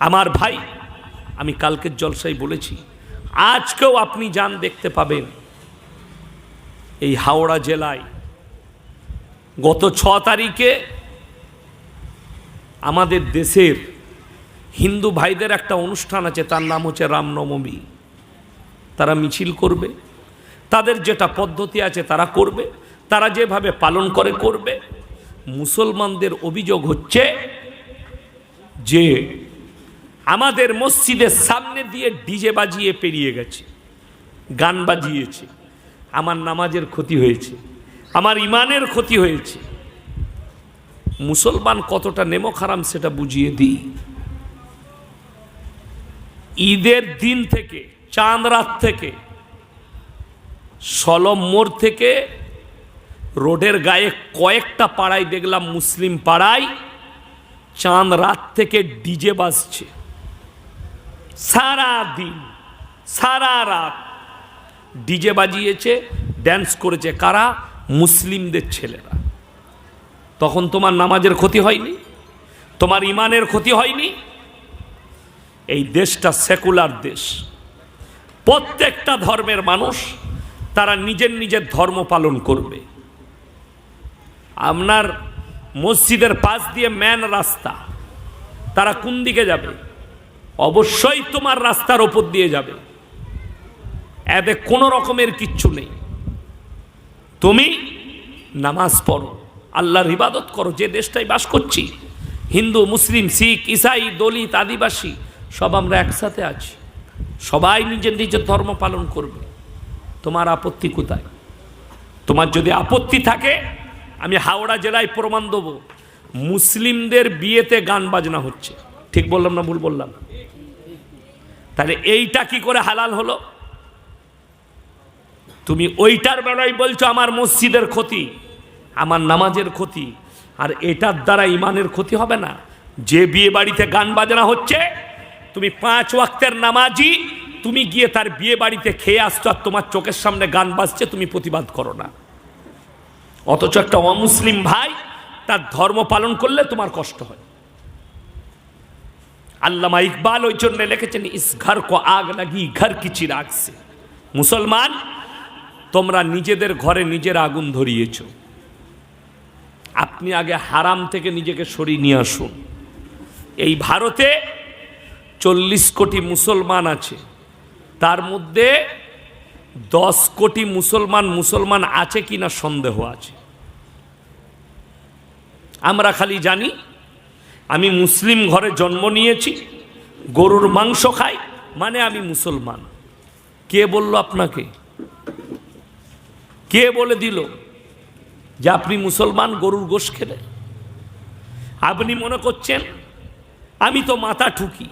আমার ভাই, আমি কালকের জলসাই বলেছি, আজকেও আপনি যান দেখতে পাবেন। এই হাওড়া জেলায় গত ছ তারিখে আমাদের দেশের হিন্দু ভাইদের একটা অনুষ্ঠান আছে, তার নাম হচ্ছে রামনবমী। তারা মিছিল করবে, তাদের যেটা পদ্ধতি আছে তারা করবে, তারা যেভাবে পালন করে করবে। মুসলমানদের অভিযোগ হচ্ছে যে আমাদের মসজিদের সামনে দিয়ে ডিজে বাজিয়ে পেরিয়ে গেছে, গান বাজিয়েছে, আমার নামাজের ক্ষতি হয়েছে, আমার ইমানের ক্ষতি হয়েছে। মুসলমান কতটা নেমো খারাম সেটা বুঝিয়ে দিই। ঈদের দিন থেকে, চাঁদ রাত থেকে, সলম মোড় থেকে রোডের গায়ে কয়েকটা পাড়ায় দেখলাম মুসলিম পাড়ায় চাঁদ রাত থেকে ডিজে বাজছে। সারা দিন সারা রাত ডিজে বাজিয়েছে ড্যান্স করেছে কারা? মুসলিমদের ছেলেরা। তখন তোমার নামাজের ক্ষতি হয়নি? তোমার ইমানের ক্ষতি হয়নি? এই দেশটা সেকুলার দেশ। প্রত্যেকটা ধর্মের মানুষ তারা নিজের নিজের ধর্ম পালন করবে। আপনার মসজিদের পাশ দিয়ে ম্যান রাস্তা, তারা কোন দিকে যাবে? অবশ্যই তোমার রাস্তার ওপর দিয়ে যাবে। এতে কোনো রকমের কিচ্ছু নেই। তুমি নামাজ পড়ো, আল্লাহর ইবাদত করো, যে দেশটাই বাস করছি, হিন্দু, মুসলিম, শিখ, ইসাই, দলিত, আদিবাসী, সব আমরা একসাথে আছি। সবাই নিজের নিজের ধর্ম পালন করবে। তোমার আপত্তি কোথায়? তোমার যদি আপত্তি থাকে, আমি হাওড়া জেলায় প্রমাণ দেবো। মুসলিমদের বিয়েতে গান বাজনা হচ্ছে। ঠিক বললাম না ভুল বললাম? তাহলে এইটা কি করে হালাল হলো? তুমি ওইটার বেলায় বলছো আমার মসজিদের ক্ষতি, আমার নামাজের ক্ষতি, আর এটার দ্বারা ইমানের ক্ষতি হবে না। যে বিয়ে বাড়িতে গান বাজনা হচ্ছে, তুমি পাঁচ ওয়াক্তের নামাজি, তুমি গিয়ে তার বিয়ে বাড়িতে খেয়ে আসছো আর তোমার চোখের সামনে গান বাজছে, তুমি প্রতিবাদ করো না। অথচ একটা অমুসলিম ভাই তার ধর্ম পালন করলে তোমার কষ্ট হয়। আল্লামা ইকবাল ওই জন্য লিখেছেন, ইস ঘর কো আগ লাগি, ঘর কি চিরাগ সে। মুসলমান, তোমরা নিজেদের ঘরে নিজের আগুন ধরিয়েছ। আপনি আগে হারাম থেকে নিজেকে সরিয়ে নিয়ে আসুন। এই ভারতে চল্লিশ কোটি মুসলমান আছে। তার মধ্যে দশ কোটি মুসলমান মুসলমান আছে কি না সন্দেহ আছে। আমরা খালি জানি আমি মুসলিম ঘরে জন্ম নিয়েছি, গরুর মাংস খাই মানে আমি মুসলমান। কে বলল আপনাকে? কে বলে দিল যে আপনি মুসলমান গরুর গোশ খেলে? আপনি মনে করছেন, আমি তো মাথা ঠুকি।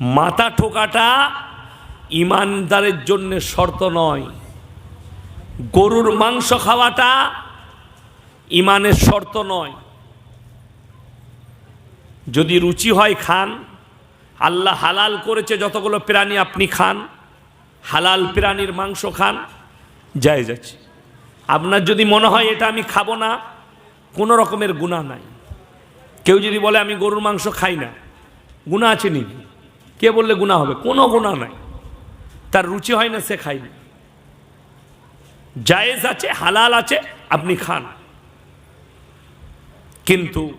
মাথা ঠোকাটা ইমানদারের জন্য শর্ত নয়। গরুর মাংস খাওয়াটা ইমানের শর্ত নয়। যদি রুচি হয় খান। আল্লাহ হালাল করেছে যতগুলো প্রাণী আপনি খান। হালাল প্রাণীর মাংস খান। যায় যাচ্ছে আপনার যদি মনে হয় এটা আমি খাব না, কোনো রকমের গুণা নাই। কেউ যদি বলে আমি গরুর মাংস খাই না গুণা আছে নাকি কে বললে গুণা হবে? কোনো গুণা নাই। তার রুচি হয় না, সে খাই না। জায়েজ আছে, হালাল আছে, আপনি খান। কিন্তু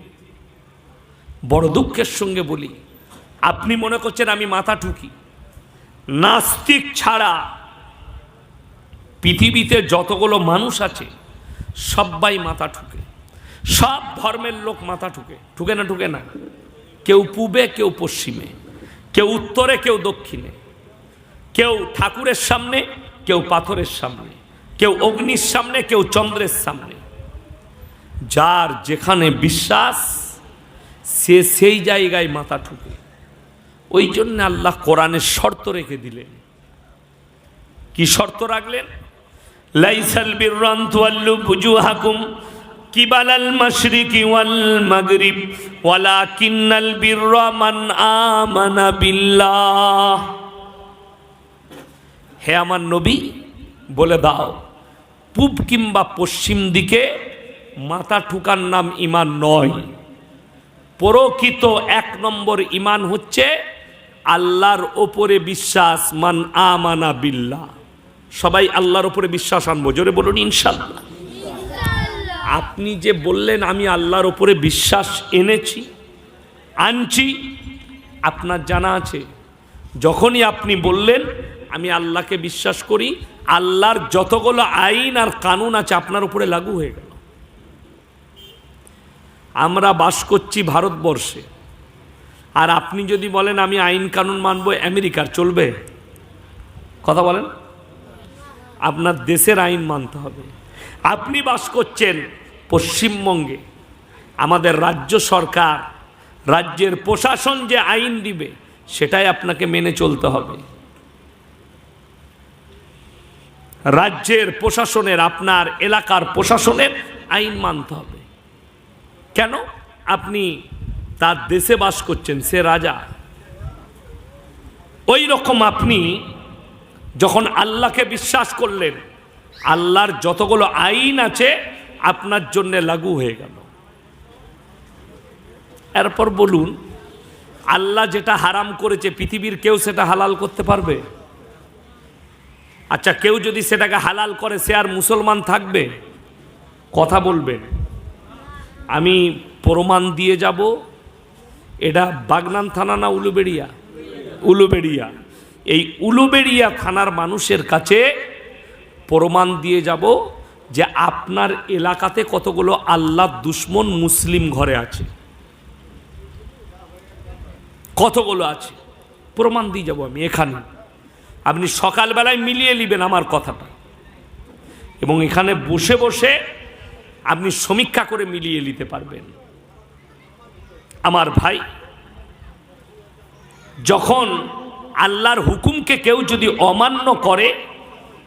বড় দুঃখের সঙ্গে বলি, আপনি মনে করছেন আমি মাথা ঠুকি। নাস্তিক ছাড়া পৃথিবীতে যতগুলো মানুষ আছে সবাই মাথা ঠুকে। সব ধর্মের লোক মাথা ঠুকে। ঠুকে না ঠুকে না। কেউ পূবে, কেউ পশ্চিমে। কেউ উত্তরে, কেউ দক্ষিণে। কেউ ঠাকুরের সামনে, কেউ পাথরের সামনে। কেউ অগ্নির সামনে, কেউ চন্দ্রের সামনে। যার যেখানে বিশ্বাস সে সেই জায়গায় মাথা ঠুকে। ওই জন্য আল্লাহ কোরআনের শর্ত রেখে দিলেন। কি শর্ত রাখলেন? লাইসাল বিররান তুয়াল্লু বুজুহাকুম কিবালাল মাশরিকি ওয়াল মাগরিব, ওয়ালাকিন্নাল বিররা মান আমানা বিল্লাহ। হে আমার নবী, বলে দাও, পূব কিংবা পশ্চিম দিকে মাথা ঠুকার নাম ইমান নয়। প্রকৃত এক নম্বর ইমান হচ্ছে আল্লাহর ওপরে বিশ্বাস, মান আমানা বিল্লাহ। সবাই আল্লাহর ওপরে বিশ্বাস আনব, জোরে বলুন ইনশাল্লাহ আপনি যে বললেন, আমি আল্লাহর ওপরে বিশ্বাস এনেছি, আনছি, আপনার জানা আছে। যখনই আপনি বললেন, আমি আল্লাহকে বিশ্বাস করি, আল্লাহর যতগুলো আইন আর কানুন আছে, আপনার উপরে লাগু হয়ে গেল। আমরা বাস করছি ভারতবর্ষে। আর আপনি যদি বলেন, আমি আইন কানুন মানব, আমেরিকার চলবে? কথা বলেন। আপনার দেশের আইন মানতে হবে। আপনি বাস করছেন পশ্চিমবঙ্গে। আমাদের রাজ্য সরকার, রাজ্যের প্রশাসন যে আইন দিবে, সেটাই আপনাকে মেনে চলতে হবে। রাজ্যের প্রশাসনের, আপনার এলাকার প্রশাসনের আইন মানতে হবে। কেন? আপনি তার দেশে বাস করছেন, সে রাজা। ওই রকম আপনি যখন আল্লাহকে বিশ্বাস করলেন, আল্লাহর যতগুলো আইন আছে, আপনার জন্য লাগু হয়ে গেল। এরপর বলুন, আল্লাহ যেটা হারাম করেছে, পৃথিবীর কেউ সেটা হালাল করতে পারবে? আচ্ছা কেউ যদি সেটাকে হালাল করে, সে আর মুসলমান থাকবে? কথা বলবেন। আমি প্রমাণ দিয়ে যাব, এটা বাগনান থানা না উলুবেড়িয়া? উলুবেড়িয়া। এই উলুবেড়িয়া থানার মানুষের কাছে প্রমাণ দিয়ে যাব যে আপনার এলাকাতে কতগুলো আল্লাহ দুশ্মন মুসলিম ঘরে আছে। কতগুলো আছে? প্রমাণ দিয়ে যাব আমি এখানে। আপনি সকালবেলায় মিলিয়ে নেবেন আমার কথাটা। এবং এখানে বসে বসে আপনি সমীক্ষা করে মিলিয়ে নিতে পারবেন। আমার ভাই, যখন আল্লাহর হুকুমকে কেউ যদি অমান্য করে,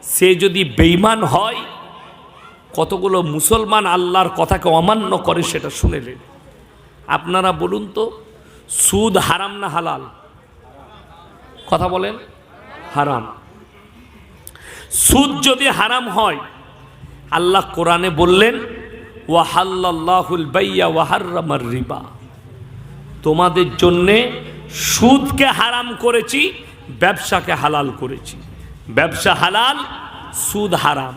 সে যদি বেইমান হয়, কতগুলো মুসলমান আল্লাহর কথাকে অমান্য করে সেটা শুনেলেন। আপনারা বলুন তো, সুদ হারাম না হালাল? কথা বলেন, হারাম। সুদ যদি হারাম হয়, আল্লাহ কোরআনে বললেন ওয়াহাল্লাহুল বাইয়া ওয়াহার্রামার রিবা। তোমাদের জন্যে সুদকে হারাম করেছি, ব্যবসাকে হালাল করেছি। ব্যবসা হালাল, সুদ হারাম।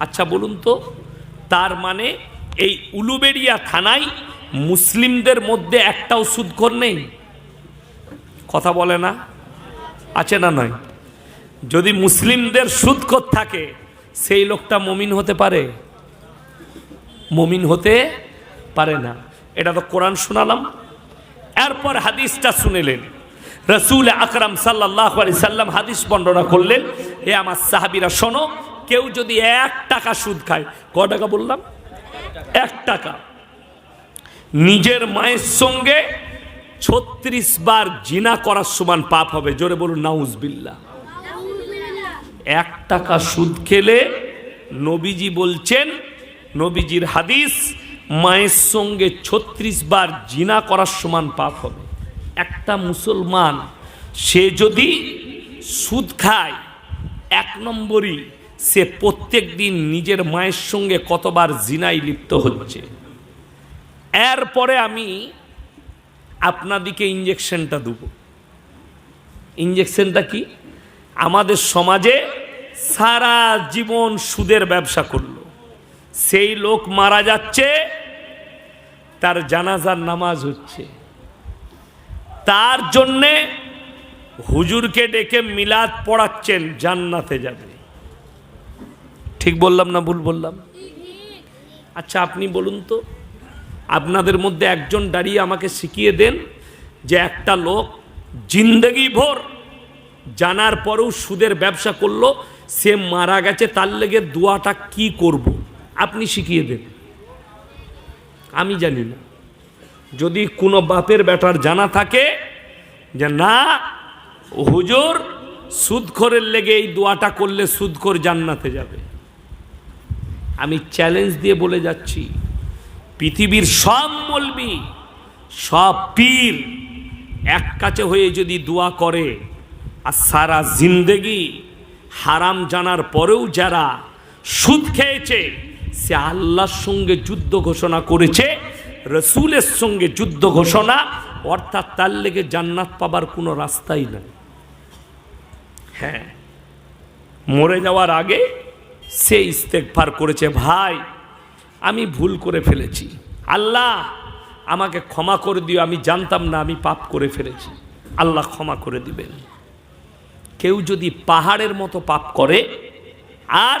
আচ্ছা বলুন তো, তার মানে এই উলুবেড়িয়া থানায় মুসলিমদের মধ্যে একটাও সুদখোর নেই? কথা বলে না? আছে না নয় যদি মুসলিমদের সুদখোর থাকে, সেই লোকটা মমিন হতে পারে? মমিন হতে পারে না। এটা তো কোরআন শোনালাম। এরপর হাদিসটা শুনেলেন। রসুল আকরাম সাল্লাহ সাল্লাম হাদিস বর্ণনা করলেন এ আমার সাহাবিরা, শোনো, কেউ যদি এক টাকা সুদ খায়, ক টাকা বললাম? এক টাকা। নিজের মায়ের সঙ্গে ছত্রিশ বার জিনা করার সমান পাপ হবে। জোরে বলুন নাউজবিল্লা এক টাকা সুদ খেলে নবীজি বলছেন নবীজির হাদিস, মায়ের সঙ্গে ছত্রিশ বার জিনা করার সমান পাপ হবে। একটা মুসলমান, সে যদি সুদ খায়, এক নম্বরই সে প্রত্যেক দিন নিজের মায়ের সঙ্গে কতবার জিনায় লিপ্ত হচ্ছে। এরপরে আমি আপনাদিকে ইঞ্জেকশনটা দেব। ইঞ্জেকশনটা কি? আমাদের সমাজে সারা জীবন সুদের ব্যবসা করল। সেই লোক মারা যাচ্ছে, তার জানাজার নামাজ হচ্ছে। তার জন্যে হুজুরকে ডেকে মিলাদ পড়াচ্ছেন, জান্নাতে যাবে। ঠিক বললাম না ভুল বললাম? আচ্ছা আপনি বলুন তো, আপনাদের মধ্যে একজন দাঁড়িয়ে আমাকে শিখিয়ে দেন যে একটা লোক জিন্দগি ভোর জানার পরেও সুদের ব্যবসা করল, সে মারা গেছে, তার লেগে দোয়াটা কি করব। আপনি শিখিয়ে দেন। আমি জানি না। যদি কোনো বাপের বেটার জানা থাকে যে না, হুজুর, সুদখোরের লেগে এই দোয়াটা করলে সুদখোর জান্নাতে যাবে। আমি চ্যালেঞ্জ দিয়ে বলে যাচ্ছি, পৃথিবীর সব মলবি, সব পীর এক কাছে হয়ে যদি দোয়া করে, আর সারা জিন্দেগি হারাম জানার পরেও যারা সুদ খেয়েছে সে আল্লাহর সঙ্গে যুদ্ধ ঘোষণা করেছে, রসুলের সঙ্গে যুদ্ধ ঘোষণা, অর্থাৎ তার লেগে জান্নাত পাবার কোনো রাস্তাই নাই। হ্যাঁ মরে যাওয়ার আগে সে ইস্তেকফার করেছে, ভাই, আমি ভুল করে ফেলেছি। আল্লাহ, আমাকে ক্ষমা করে দিও, আমি জানতাম না, আমি পাপ করে ফেলেছি। আল্লাহ ক্ষমা করে দিবেন। কেউ যদি পাহাড়ের মতো পাপ করে, আর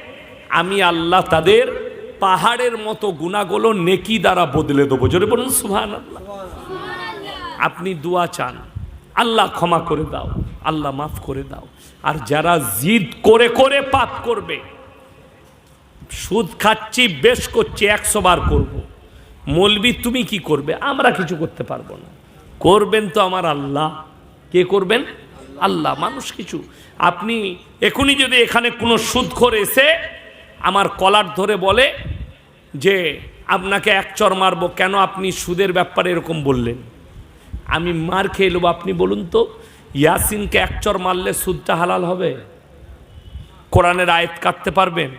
আমি আল্লাহ তাদের পাহাড়ের মতো গুণাগুলো নেকি দ্বারা বদলে দেবো। জোরে বলুন সুহান আল্লাহ আপনি দোয়া চান। আল্লাহ ক্ষমা করে দাও। আল্লাহ মাফ করে দাও। আর যারা জিদ করে করে পাপ করবে, সুদ খাচ্ছি, বেশ করছি, একশো বার করব। মলবি, তুমি কি করবে? আমরা কিছু করতে পারব না। করবেন তো আমার আল্লাহ। কে করবেন? আল্লাহ। মানুষ কিছু। আপনি এখনই যদি এখানে কোনো সুদ করে এসে আমার কলার ধরে বলে যে, আপনাকে এক চর মারবো, কেন আপনি সুদের ব্যাপারে এরকম বললেন? আমি মার খেয়ে নেব, আপনি বলুন তো, ইয়াসিনকে এক চর মারলে সুদটা হালাল হবে? কোরআনের আয়াত কাটতে পারবেন?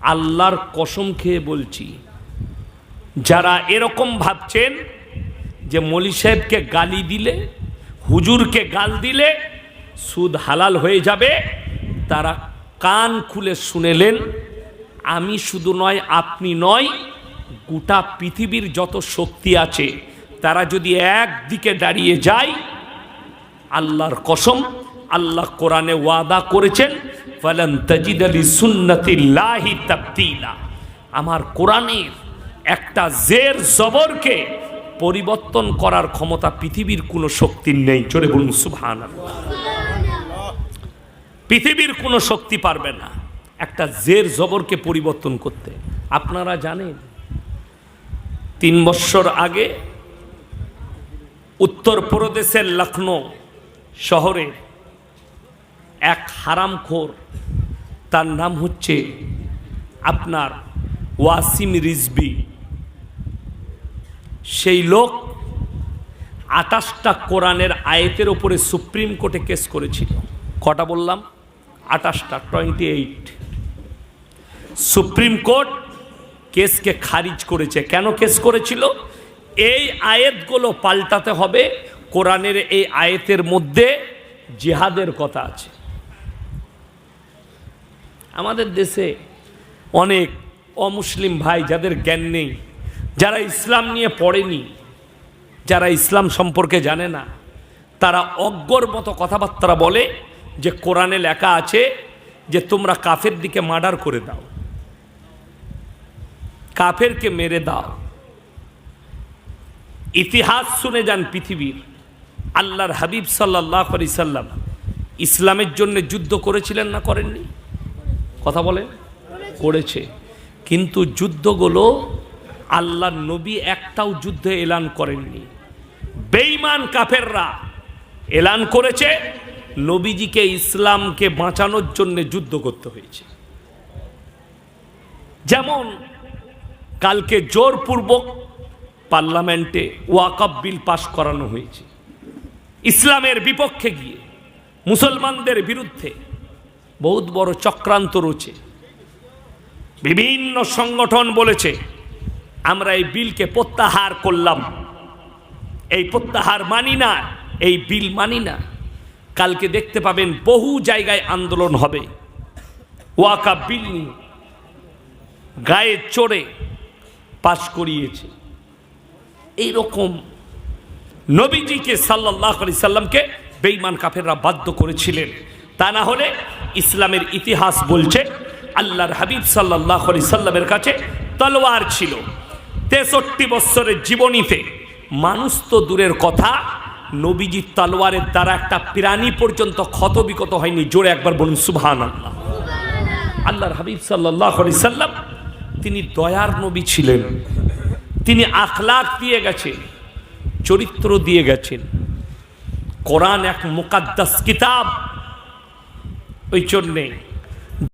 আল্লাহর কসম খেয়ে বলছি, যারা এরকম ভাবছেন যে মলি সাহেবকে গালি দিলে, হুজুরকে গাল দিলে সুদ হালাল হয়ে যাবে, তারা কান খুলে শুনেলেন, আমি শুধু নয়, আপনি নয়, গোটা পৃথিবীর যত শক্তি আছে, তারা যদি একদিকে দাঁড়িয়ে যায়, আল্লাহর কসম, আল্লাহ কোরআনে ওয়াদা করেছেন, ফালান তাজিদ আলী সুন্নতিল্লাহি তাবতিলা আমার কোরআনের একটা জের জবরকে পরিবর্তন করার ক্ষমতা পৃথিবীর কোনো শক্তির নেই। চলে বলুন সুবহান পৃথিবীর কোনো শক্তি পারবে না। একটা জের জবরকে পরিবর্তন করতে। আপনারা জানেন, তিন বৎসর আগে উত্তরপ্রদেশের লখনৌ শহরে এক হারামখোর, তার নাম হচ্ছে আপনার ওয়াসিম রিজবি। সেই লোক আটাশটা কোরআনের আয়েতের ওপরে সুপ্রিম কোর্টে কেস করেছিল। কটা বললাম? আটাশটা টোয়েন্টি এইট সুপ্রিম কোর্ট কেসকে খারিজ করেছে। কেন কেস করেছিল? এই আয়েতগুলো পাল্টাতে হবে। কোরআনের এই আয়েতের মধ্যে জিহাদের কথা আছে। আমাদের দেশে অনেক অমুসলিম ভাই যাদের জ্ঞান নেই, যারা ইসলাম নিয়ে পড়েনি, যারা ইসলাম সম্পর্কে জানে না, তারা অজ্ঞর মতো কথাবার্তা বলে যে কোরআনে লেখা আছে যে তোমরা কাফের দিকে মার্ডার করে দাও। কাফেরকে মেরে দাও। ইতিহাস শুনে যান পৃথিবীর। আল্লাহর হাবিব সাল্লাহ আলি সাল্লাম ইসলামের জন্য যুদ্ধ করেছিলেন না করেননি? কথা বলে করেছে। কিন্তু যুদ্ধগুলো আল্লাহর নবী একটাও যুদ্ধে এলান করেননি। বেঈমান কাফেররা এলান করেছে। নবীজিকে, ইসলামকে বাঁচানোর জন্য যুদ্ধ করতে হয়েছে। যেমন কালকে জোরপূর্বক পার্লামেন্টে ওয়াকফ বিল পাশ করানো হয়েছে। ইসলামের বিপক্ষে গিয়ে মুসলমানদের বিরুদ্ধে বহুত বড় চক্রান্ত রয়েছে। বিভিন্ন সংগঠন বলেছে, আমরা এই বিলকে প্রত্যাহার করলাম। এই প্রত্যাহার মানি না, এই বিল মানি না। কালকে দেখতে পাবেন বহু জায়গায় আন্দোলন হবে। ওয়াকা বিল গায়ে চড়ে পাশ করিয়েছে। এইরকম নবীজিকে সাল্লাহ আলি সাল্লামকে বেইমান কাফেররা বাধ্য করেছিলেন। তা না হলে ইসলামের ইতিহাস বলছে, আল্লাহর হাবিব সাল্লাহ আলি সাল্লামের কাছে তলোয়ার ছিল। তেষট্টি বৎসরের জীবনীতে মানুষ তো দূরের কথা নবীজির তলোয়ারের দ্বারা একটা প্রাণী পর্যন্ত ক্ষতবিকত হয়নি। জোরে একবার বলুন সুবহান আল্লাহ আল্লাহর হাবিব সাল্লাহ তিনি দয়ার নবী ছিলেন। তিনি আখলাক দিয়ে গেছেন, চরিত্র দিয়ে গেছেন। কোরআন এক মুকাদ্দাস কিতাব। ওই জন্যে